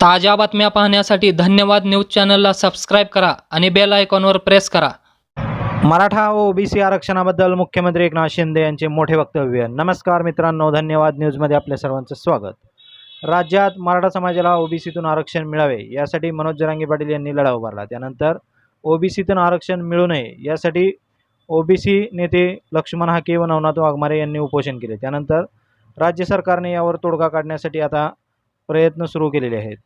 ताज्या बातम्या पाहण्यासाठी धन्यवाद न्यूज चॅनलला सबस्क्राईब करा आणि बेल आयकॉनवर प्रेस करा. मराठा व ओबीसी आरक्षणाबद्दल मुख्यमंत्री एकनाथ शिंदे यांचे मोठे वक्तव्य. नमस्कार मित्रांनो धन्यवाद न्यूजमध्ये आपल्या सर्वांचं स्वागत. राज्यात मराठा समाजाला ओबीसीतून आरक्षण मिळावे यासाठी मनोज जरांगे पाटील यांनी लढा उभारला त्यानंतर ओबीसीतून आरक्षण मिळू नये यासाठी ओबीसी नेते लक्ष्मण हाके व नवनाथ वाघमारे यांनी उपोषण केले. त्यानंतर राज्य सरकारने यावर तोडगा काढण्यासाठी आता प्रयत्न सुरू केलेले आहेत.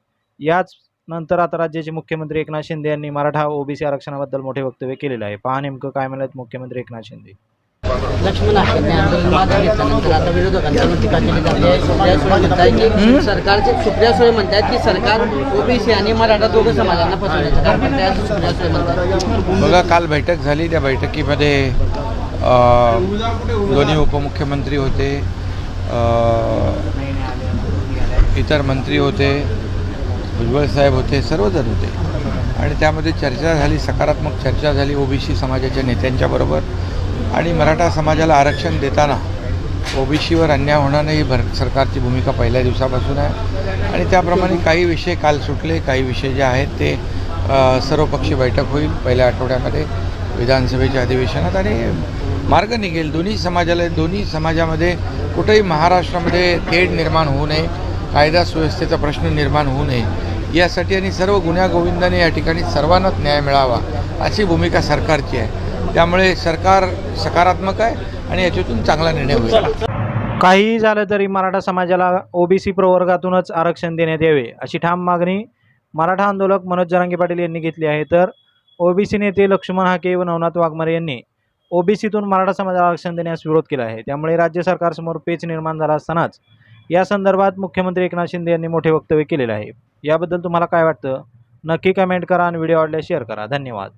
याच नंतर आता राज्याचे मुख्यमंत्री एकनाथ शिंदे यांनी मराठा ओबीसी आरक्षणाबद्दल मोठे वक्तव्य केलेलं आहे. पहा नेमकं काय म्हणालेत मुख्यमंत्री एकनाथ शिंदे. लक्ष्मण आखेने आंदोलन मागे घेतल्यानंतर आता विरोधकांकडून टीका केली जाते. आहे सुप्रिया सुळे म्हणताय की सरकारचे सुप्रिया सुळे म्हणतात की सरकार ओबीसी आणि मराठा दोघं समाजांना फसवण्याचं काम करते असं सुप्रिया सुळे म्हणतात. बघा काल बैठक झाली. त्या बैठकीमध्ये दोन्ही उपमुख्यमंत्री होते. इतर मंत्री होते भुजबळ साहेब होते सर्वजण होते. आणि त्यामध्ये चर्चा झाली सकारात्मक चर्चा झाली ओबीसी समाजाच्या नेत्यांच्याबरोबर आणि मराठा समाजाला आरक्षण देताना ओबीसीवर अन्याय होणार नाही ही भर सरकारची भूमिका पहिल्या दिवसापासून आहे. आणि त्याप्रमाणे काही विषय काल सुटले काही विषय जे आहेत ते सर्वपक्षी सर्वपक्षीय बैठक होईल पहिल्या आठवड्यामध्ये विधानसभेच्या अधिवेशनात. आणि मार्ग निघेल. दोन्ही समाजाला दोन्ही समाजामध्ये कुठेही महाराष्ट्रामध्ये तेढ निर्माण होऊ नये. कायदा सुव्यवस्थेचा प्रश्न निर्माण होऊ नये. यासाठी आणि सर्व गुन्ह्यागोविंदाने या ठिकाणी सर्वांनाच न्याय मिळावा अशी भूमिका सरकारची आहे. त्यामुळे सरकार सकारात्मक आहे आणि याच्यातून चांगला निर्णय होईल. काहीही झालं तरी मराठा समाजाला ओबीसी प्रवर्गातूनच आरक्षण देण्यात यावे अशी ठाम मागणी मराठा आंदोलक मनोज जरांगे पाटील यांनी घेतली आहे. तर ओबीसी नेते लक्ष्मण हाके व नवनाथ वाघमारे यांनी ओबीसीतून मराठा समाजाला आरक्षण देण्यास विरोध केला आहे. त्यामुळे राज्य सरकारसमोर पेच निर्माण झाला असतानाच या संदर्भात मुख्यमंत्री एकनाथ शिंदे यांनी मोठे वक्तव्य केलेले आहे. याबद्दल तुम्हाला काय वाटतं? नक्की कमेंट करा आणि व्हिडिओ आवडल्यास शेअर करा. धन्यवाद.